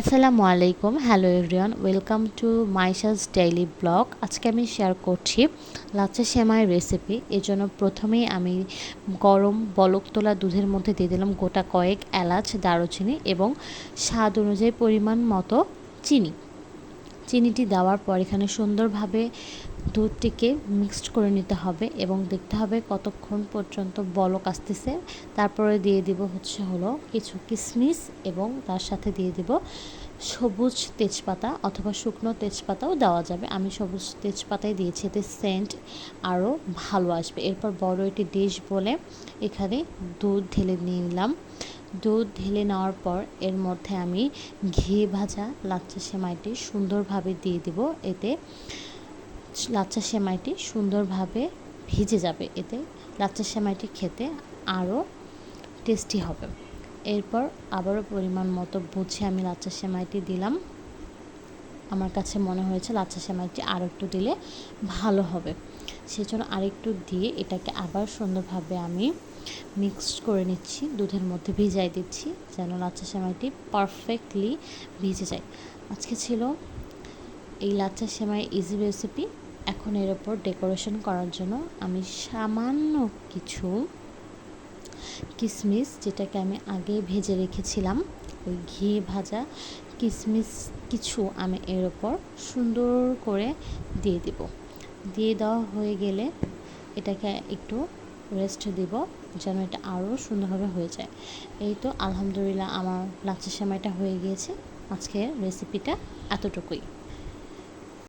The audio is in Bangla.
আসসালামু আলাইকুম। Hello everyone welcome to Maisha's daily blog আজকে আমি শেয়ার করছি লাচ্চা সেমাইয়ের রেসিপি এর জন্য প্রথমেই আমি গরম বলক তোলা দুধের মধ্যে দিয়ে দিলাম গোটা কয়েক এলাচ, দারুচিনি এবং স্বাদ অনুযায়ী পরিমাণ মতো চিনি। চিনিটি দেওয়ার পর এখানে সুন্দরভাবে দুধটিকে মিক্সড করে নিতে হবে এবং দেখতে হবে কতক্ষণ পর্যন্ত বলক আসতেছে। তারপরে দিয়ে দিব হচ্ছে হলো কিছু কিশমিশ এবং তার সাথে দিয়ে দিব সবুজ তেজপাতা অথবা শুকনো তেজপাতাও দেওয়া যাবে। আমি সবুজ তেজপাতাই দিয়েছি, এতে সেন্ট আরও ভালো আসবে। এরপর বড় একটি ডিশ বলে এখানে দুধ ঢেলে নিয়ে নিলাম। দুধ ঢেলে নেওয়ার পর এর মধ্যে আমি ঘি ভাজা লাচ্চা সেমাইটি সুন্দরভাবে দিয়ে দিব। এতে লাচ্চা সেমাইটি সুন্দরভাবে ভিজে যাবে, এতে লাচ্চা সেমাইটি খেতে আরও টেস্টি হবে। এরপর আবারও পরিমাণ মতো বুঝে আমি লাচ্চা সেমাইটি দিলাম। আমার কাছে মনে হয়েছে লাচ্চা সেমাইটি আর একটু দিলে ভালো হবে। সেজন্য আরেকটু দিয়ে এটাকে আবার সুন্দরভাবে আমি মিক্সড করে নিচ্ছি, দুধের মধ্যে ভিজাই দিচ্ছি, যেন লাচ্চা সেমাইটি পারফেক্টলি ভিজে যায়। আজকে ছিল এই লাচ্চা সেমাই ইজি রেসিপি এখন এর ওপর ডেকোরেশন করার জন্য আমি সামান্য কিছু কিশমিশ যেটাকে আমি আগে ভেজে রেখেছিলাম। ওই ঘি ভাজা কিশমিশ কিছু আমি এর ওপর সুন্দর করে দিয়ে দিব। দিয়ে দেওয়া হয়ে গেলে এটাকে একটু রেস্ট দিব যেন এটা আরও সুন্দরভাবে হয়ে যায়। এই তো আলহামদুলিল্লাহ আমার লাচ্চা সেমাইটা হয়ে গিয়েছে। আজকের রেসিপিটা এতটুকুই।